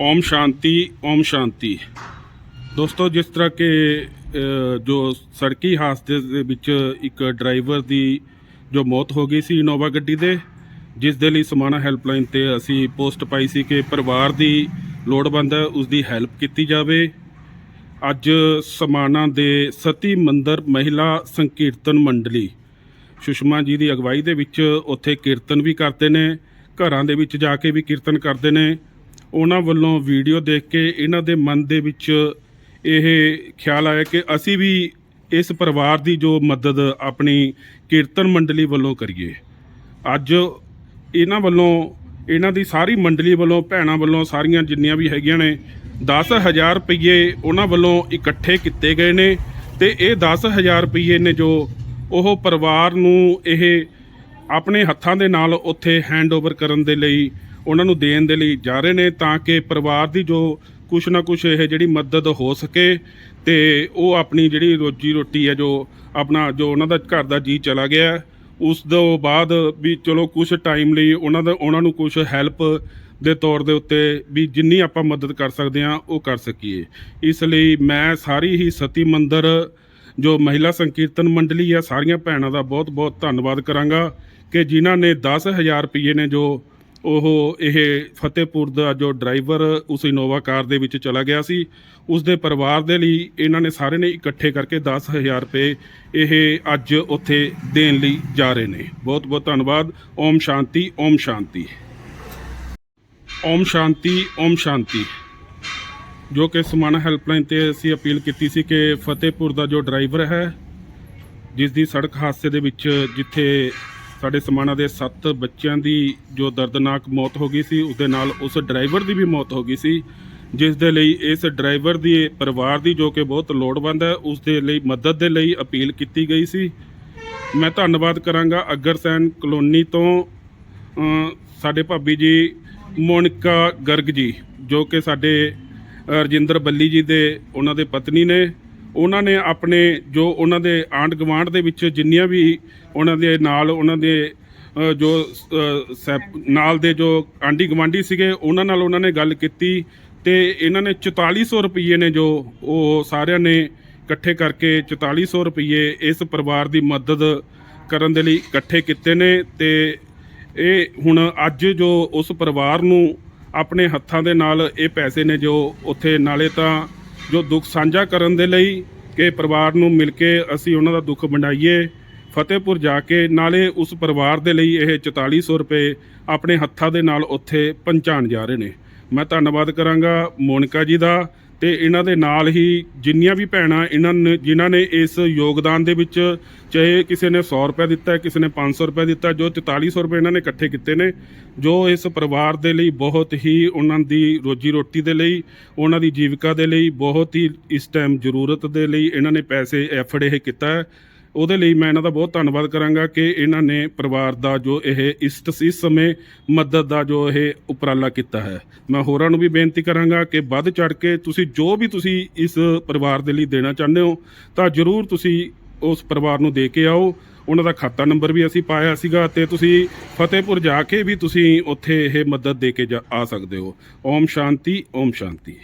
ਓਮ ਸ਼ਾਂਤੀ ਓਮ ਸ਼ਾਂਤੀ। ਦੋਸਤੋ, ਜਿਸ ਤਰ੍ਹਾਂ ਕਿ ਜੋ ਸੜਕੀ ਹਾਦਸੇ ਦੇ ਵਿੱਚ ਇੱਕ ਡਰਾਈਵਰ ਦੀ ਜੋ ਮੌਤ ਹੋ ਗਈ ਸੀ ਇਨੋਵਾ ਗੱਡੀ ਦੇ, ਜਿਸ ਦੇ ਲਈ ਸਮਾਣਾ ਹੈਲਪਲਾਈਨ ਤੇ ਅਸੀਂ ਪੋਸਟ ਪਾਈ ਸੀ ਕਿ ਪਰਿਵਾਰ ਦੀ ਲੋੜਵੰਦ ਹੈ ਉਸ ਦੀ ਹੈਲਪ ਕੀਤੀ ਜਾਵੇ। ਅੱਜ ਸਮਾਣਾ ਦੇ ਸਤੀ ਮੰਦਰ ਮਹਿਲਾ ਸੰਕੀਰਤਨ ਮੰਡਲੀ ਸੁਸ਼ਮਾ ਜੀ ਦੀ ਅਗਵਾਈ ਦੇ ਵਿੱਚ ਉੱਥੇ ਕੀਰਤਨ ਵੀ ਕਰਦੇ ਨੇ, ਘਰਾਂ ਦੇ ਵਿੱਚ ਜਾ ਕੇ ਵੀ ਕੀਰਤਨ ਕਰਦੇ ਨੇ। ਉਹਨਾਂ ਵੱਲੋਂ ਵੀਡੀਓ ਦੇਖ ਕੇ ਇਹਨਾਂ ਦੇ ਮਨ ਦੇ ਵਿੱਚ ਇਹ ਖਿਆਲ ਆਇਆ ਕਿ ਅਸੀਂ ਵੀ ਇਸ ਪਰਿਵਾਰ ਦੀ ਜੋ ਮਦਦ ਆਪਣੀ ਕੀਰਤਨ ਮੰਡਲੀ ਵੱਲੋਂ ਕਰੀਏ। ਅੱਜ ਇਹਨਾਂ ਵੱਲੋਂ, ਇਹਨਾਂ ਦੀ ਸਾਰੀ ਮੰਡਲੀ ਵੱਲੋਂ, ਭੈਣਾਂ ਵੱਲੋਂ ਸਾਰੀਆਂ ਜਿੰਨੀਆਂ ਵੀ ਹੈਗੀਆਂ ਨੇ 10000 ਰੁਪਏ ਉਹਨਾਂ ਵੱਲੋਂ ਇਕੱਠੇ ਕੀਤੇ ਗਏ ਨੇ ਤੇ ਇਹ 10000 ਰੁਪਏ ਨੇ ਜੋ ਉਹ ਪਰਿਵਾਰ ਨੂੰ ਇਹ ਆਪਣੇ ਹੱਥਾਂ ਦੇ ਨਾਲ ਉੱਥੇ ਹੈਂਡਓਵਰ ਕਰਨ ਦੇ ਲਈ, ਉਹਨਾਂ ਨੂੰ ਦੇਣ ਦੇ ਲਈ ਜਾ ਰਹੇ ਨੇ ਤਾਂ ਕਿ ਪਰਿਵਾਰ ਦੀ ਜੋ ਕੁਛ ਨਾ ਕੁਛ ਇਹ ਜਿਹੜੀ ਮਦਦ ਹੋ ਸਕੇ ਤੇ ਉਹ ਆਪਣੀ ਜਿਹੜੀ ਰੋਜੀ ਰੋਟੀ ਹੈ ਜੋ ਆਪਣਾ ਜੋ ਉਹਨਾਂ ਦਾ ਘਰ ਦਾ ਜੀ ਚਲਾ ਗਿਆ ਉਸ ਤੋਂ ਬਾਅਦ ਵੀ ਚਲੋ ਕੁਝ ਟਾਈਮ ਲਈ ਉਹਨਾਂ ਦਾ, ਉਹਨਾਂ ਨੂੰ ਕੁਝ ਹੈਲਪ ਦੇ ਤੌਰ ਦੇ ਉੱਤੇ ਵੀ ਜਿੰਨੀ ਆਪਾਂ ਮਦਦ ਕਰ ਸਕਦੇ ਹਾਂ, ਉਹ ਕਰ ਸਕੀਏ। ਇਸ ਲਈ ਮੈਂ ਸਾਰੀ ਹੀ ਸਤੀ ਮੰਦਰ, ਜੋ ਮਹਿਲਾ ਸੰਕੀਰਤਨ ਮੰਡਲੀ ਆ, ਸਾਰੀਆਂ ਭੈਣਾਂ ਦਾ ਬਹੁਤ-ਬਹੁਤ ਧੰਨਵਾਦ ਕਰਾਂਗਾ। ਕਿ ਜਿਨ੍ਹਾਂ ਨੇ 10000 ਰੁਪਏ ਨੇ ਜੋ ਉਹ ਇਹ ਫਤਿਹਪੁਰ ਦਾ ਜੋ ਡਰਾਈਵਰ ਉਸ ਇਨੋਵਾ ਕਾਰ ਦੇ ਵਿੱਚ ਚਲਾ ਗਿਆ ਸੀ, ਉਸ ਦੇ ਪਰਿਵਾਰ ਦੇ ਲਈ ਇਹਨਾਂ ਨੇ ਸਾਰੇ ਨੇ ਇਕੱਠੇ ਕਰਕੇ 10000 ਰੁਪਏ ਇਹ ਅੱਜ ਉੱਥੇ ਦੇਣ ਲਈ ਜਾ ਰਹੇ ਨੇ। ਬਹੁਤ ਬਹੁਤ ਧੰਨਵਾਦ। ਓਮ ਸ਼ਾਂਤੀ ਓਮ ਸ਼ਾਂਤੀ। ਓਮ ਸ਼ਾਂਤੀ ਓਮ ਸ਼ਾਂਤੀ। ਜੋ ਕਿ ਸਮਾਣਾ ਹੈਲਪਲਾਈਨ ਤੇ ਅਸੀਂ ਅਪੀਲ ਕੀਤੀ ਸੀ ਕਿ ਫਤਿਹਪੁਰ ਦਾ ਜੋ ਡਰਾਈਵਰ ਹੈ, ਜਿਸ ਦੀ ਸੜਕ ਹਾਦਸੇ ਦੇ ਵਿੱਚ ਜਿੱਥੇ ਸਾਡੇ ਸਮਾਣਾ ਦੇ 7 ਬੱਚਿਆਂ ਦੀ ਜੋ ਦਰਦਨਾਕ ਮੌਤ ਹੋ ਗਈ ਸੀ ਉਸ ਦੇ ਨਾਲ ਉਸ ਡਰਾਈਵਰ ਦੀ ਵੀ ਮੌਤ ਹੋ ਗਈ ਸੀ, ਜਿਸ ਦੇ ਲਈ ਇਸ ਡਰਾਈਵਰ ਦੀ ਪਰਿਵਾਰ ਦੀ ਜੋ ਕਿ ਬਹੁਤ ਲੋੜਵੰਦ ਹੈ, ਉਸ ਦੇ ਲਈ ਮਦਦ ਦੇ ਲਈ ਅਪੀਲ ਕੀਤੀ ਗਈ ਸੀ। ਮੈਂ ਧੰਨਵਾਦ ਕਰਾਂਗਾ ਅਗਰਸੈਨ ਕਲੋਨੀ ਤੋਂ ਸਾਡੇ ਭਾਬੀ ਜੀ ਮੋਨਿਕਾ ਗਰਗ ਜੀ, ਜੋ ਕਿ ਸਾਡੇ ਰਜਿੰਦਰ ਬੱਲੀ ਜੀ ਦੇ, ਉਹਨਾਂ ਦੇ ਪਤਨੀ ਨੇ ਉਹਨਾਂ ਨੇ ਆਪਣੇ ਜੋ ਉਹਨਾਂ ਦੇ ਆਂਡ ਗਵਾਂਡ ਦੇ ਵਿੱਚ ਜਿੰਨੀਆਂ ਵੀ ਉਹਨਾਂ ਦੇ ਨਾਲ ਉਹਨਾਂ ਦੇ ਜੋ ਨਾਲ ਦੇ ਜੋ ਆਂਡੀ ਗਵਾਂਡੀ ਸੀਗੇ, ਉਹਨਾਂ ਨਾਲ ਉਹਨਾਂ ਨੇ ਗੱਲ ਕੀਤੀ ਤੇ ਇਹਨਾਂ ਨੇ 4400 ਰੁਪਏ ਨੇ ਜੋ ਉਹ ਸਾਰਿਆਂ ਨੇ ਇਕੱਠੇ ਕਰਕੇ 4400 ਰੁਪਏ ਇਸ ਪਰਿਵਾਰ ਦੀ ਮਦਦ ਕਰਨ ਦੇ ਲਈ ਇਕੱਠੇ ਕੀਤੇ ਨੇ ਤੇ ਇਹ ਹੁਣ ਅੱਜ ਜੋ ਉਸ ਪਰਿਵਾਰ ਨੂੰ ਆਪਣੇ ਹੱਥਾਂ ਦੇ ਨਾਲ ਇਹ ਪੈਸੇ ਨੇ ਜੋ ਉੱਥੇ ਨਾਲੇ ਤਾਂ ਜੋ ਦੁੱਖ ਸਾਂਝਾ ਕਰਨ ਦੇ ਲਈ ਕਿ ਪਰਿਵਾਰ ਨੂੰ ਮਿਲ ਕੇ ਅਸੀਂ ਉਹਨਾਂ ਦਾ ਦੁੱਖ ਵੰਡਾਈਏ, ਫਤਿਹਪੁਰ ਜਾ ਕੇ ਨਾਲੇ ਉਸ ਪਰਿਵਾਰ ਦੇ ਲਈ ਇਹ 4400 ਰੁਪਏ ਆਪਣੇ ਹੱਥਾਂ ਦੇ ਨਾਲ ਉੱਥੇ ਪਹੁੰਚਾਉਣ ਜਾ ਰਹੇ ਨੇ। ਮੈਂ ਧੰਨਵਾਦ ਕਰਾਂਗਾ ਮੋਨਿਕਾ ਜੀ ਦਾ ਤੇ ਇਹਨਾਂ ਦੇ ਨਾਲ ਹੀ ਜਿੰਨੀਆਂ ਵੀ ਭੈਣਾਂ ਇਹਨਾਂ ਨੇ ਜਿਨ੍ਹਾਂ ਨੇ ਇਸ ਯੋਗਦਾਨ ਦੇ ਵਿੱਚ ਚਾਹੇ ਕਿਸੇ ਨੇ 100 ਰੁਪਏ ਦਿੱਤਾ, ਕਿਸੇ ਨੇ 500 ਰੁਪਏ ਦਿੱਤਾ, ਜੋ 4400 ਰੁਪਏ ਇਹਨਾਂ ਨੇ ਇਕੱਠੇ ਕੀਤੇ ਨੇ, ਜੋ ਇਸ ਪਰਿਵਾਰ ਦੇ ਲਈ ਬਹੁਤ ਹੀ ਉਹਨਾਂ ਦੀ ਰੋਜੀ ਰੋਟੀ ਦੇ ਲਈ, ਉਹਨਾਂ ਦੀ ਜੀਵਿਕਾ ਦੇ ਲਈ ਬਹੁਤ ਹੀ ਇਸ ਟਾਈਮ ਜ਼ਰੂਰਤ ਦੇ ਲਈ ਇਹਨਾਂ ਨੇ ਪੈਸੇ ਐਫਰਟ ਇਹ ਕੀਤਾ ਹੈ। ਉਹਦੇ ਲਈ ਮੈਂ ਇਹਨਾਂ ਦਾ ਬਹੁਤ ਧੰਨਵਾਦ ਕਰਾਂਗਾ ਕਿ ਇਹਨਾਂ ਨੇ ਪਰਿਵਾਰ ਦਾ ਜੋ ਇਹ ਇਸ ਇਸ ਸਮੇਂ ਮਦਦ ਦਾ ਜੋ ਇਹ ਉਪਰਾਲਾ ਕੀਤਾ ਹੈ। ਮੈਂ ਹੋਰਾਂ ਨੂੰ ਵੀ ਬੇਨਤੀ ਕਰਾਂਗਾ ਕਿ ਵੱਧ ਚੜ ਕੇ ਤੁਸੀਂ ਜੋ ਵੀ ਤੁਸੀਂ ਇਸ ਪਰਿਵਾਰ ਦੇ ਲਈ ਦੇਣਾ ਚਾਹੁੰਦੇ ਹੋ, ਤਾਂ ਜਰੂਰ ਤੁਸੀਂ ਉਸ ਪਰਿਵਾਰ ਨੂੰ ਦੇ ਕੇ ਆਓ। ਉਹਨਾਂ ਦਾ ਖਾਤਾ ਨੰਬਰ ਵੀ ਅਸੀਂ ਪਾਇਆ ਸੀਗਾ ਤੇ ਤੁਸੀਂ ਫਤਿਹਪੁਰ ਜਾ ਕੇ ਵੀ ਤੁਸੀਂ ਉੱਥੇ ਇਹ ਮਦਦ ਦੇ ਕੇ ਜਾ- ਆ ਸਕਦੇ ਹੋ। ਓਮ ਸ਼ਾਂਤੀ ਓਮ ਸ਼ਾਂਤੀ।